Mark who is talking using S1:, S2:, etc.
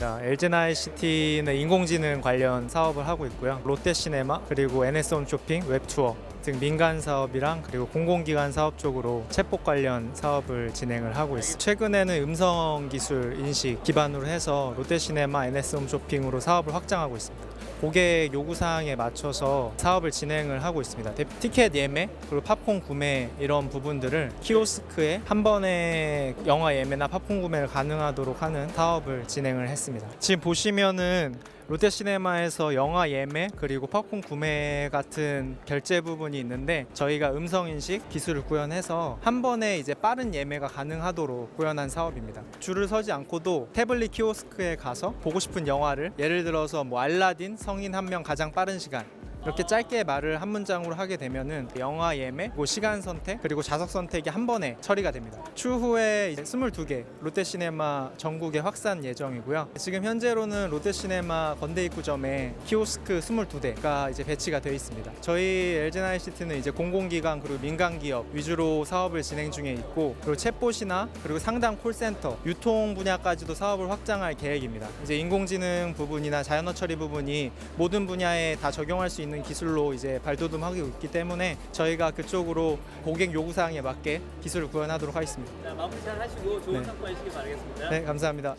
S1: 있습니다. LG나이 시티는 인공지능 관련 사업을 하고 있고요. 롯데시네마 그리고 NS홈 쇼핑, 웹투어 등 민간 사업이랑 그리고 공공기관 사업 쪽으로 챗봇 관련 사업을 진행을 하고 있습니다. 최근에는 음성 기술 인식 기반으로 해서 롯데시네마, NS홈 쇼핑으로 사업을 확장하고 있습니다. 고객 요구 사항에 맞춰서 사업을 진행을 하고 있습니다. 대- 티켓 예매 그리고 팝콘 구매 이런 부분들을 키오스크에 한 번에 영화 예매나 팝콘 구매를 가능하도록 하는 사업을 진행을 했습니다. 지금 보시면은 롯데시네마에서 영화 예매 그리고 팝콘 구매 같은 결제 부분이 있는데 저희가 음성 인식 기술을 구현해서 한 번에 이제 빠른 예매가 가능하도록 구현한 사업입니다. 줄을 서지 않고도 태블릿 키오스크에 가서 보고 싶은 영화를 예를 들어서 뭐 알라딘 성인 한 명 가장 빠른 시간 이렇게 짧게 말을 한 문장으로 하게 되면은 영화 예매, 시간 선택, 그리고 좌석 선택이 한 번에 처리가 됩니다. 추후에 이제 22개 롯데시네마 전국에 확산 예정이고요. 지금 현재로는 롯데시네마 건대 입구점에 키오스크 22대가 이제 배치가 되어 있습니다. 저희 LG나이시티는 이제 공공기관 그리고 민간 기업 위주로 사업을 진행 중에 있고 그리고 챗봇이나 그리고 상담 콜센터, 유통 분야까지도 사업을 확장할 계획입니다. 이제 인공지능 부분이나 자연어 처리 부분이 모든 분야에 다 적용할 수 있는 기술로 이제 발돋움하고 있기 때문에 저희가 그쪽으로 고객 요구 사항에 맞게 기술을 구현하도록 하겠습니다.
S2: 자, 마무리 잘 하시고 좋은
S1: 네.
S2: 성과 있시길 바라겠습니다.
S1: 네, 감사합니다.